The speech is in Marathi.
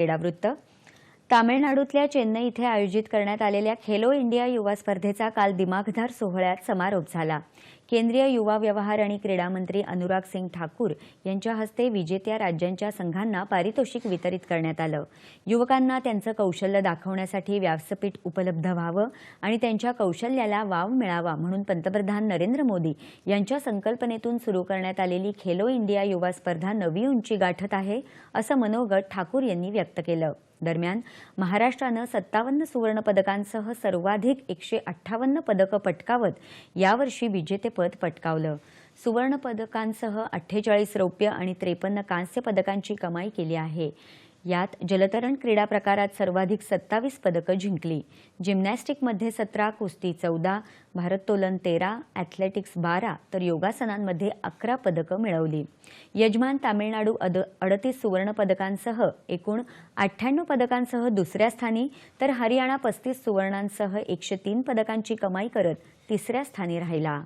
क्रीडावृत्त तामिळनाडूतल्या चेन्नई इथे आयोजित करण्यात आलेल्या खेलो इंडिया युवा स्पर्धेचा काल दिमाखदार सोहळ्यात समारोप झाला. केंद्रीय युवा व्यवहार आणि क्रीडा मंत्री अनुराग सिंग ठाकूर यांच्या हस्ते विजेत्या राज्यांच्या संघांना पारितोषिक वितरित करण्यात आलं. युवकांना त्यांचं कौशल्य दाखवण्यासाठी व्यासपीठ उपलब्ध व्हावं आणि त्यांच्या कौशल्याला वाव मिळावा म्हणून पंतप्रधान नरेंद्र मोदी यांच्या संकल्पनेतून सुरू करण्यात आलेली खेलो इंडिया युवा स्पर्धा नवी उंची गाठत आहे असं मनोगत ठाकूर यांनी व्यक्त केलं. दरम्यान महाराष्ट्रानं सत्तावन्न सुवर्णपदकांसह सर्वाधिक एकशे अठ्ठावन्न पदकं पटकावत यावर्षी विजेतेपद पटकावलं. सुवर्णपदकांसह अठ्ठेचाळीस रौप्य आणि त्रेपन्न कांस्य पदकांची कमाई केली आहे. यात जलतरण क्रीडा प्रकारात सर्वाधिक सत्तावीस पदकं जिंकली. जिम्नॅस्टिकमध्ये सतरा कुस्ती चौदा भारोत्तोलन तेरा ॲथलेटिक्स बारा तर योगासनांमध्ये अकरा पदकं मिळवली. यजमान तामिळनाडू अद अडतीस सुवर्णपदकांसह एकूण अठ्ठ्याण्णव पदकांसह दुसऱ्या स्थानी तर हरियाणा पस्तीस सुवर्णांसह एकशे तीन पदकांची कमाई करत तिसऱ्या स्थानी राहिला.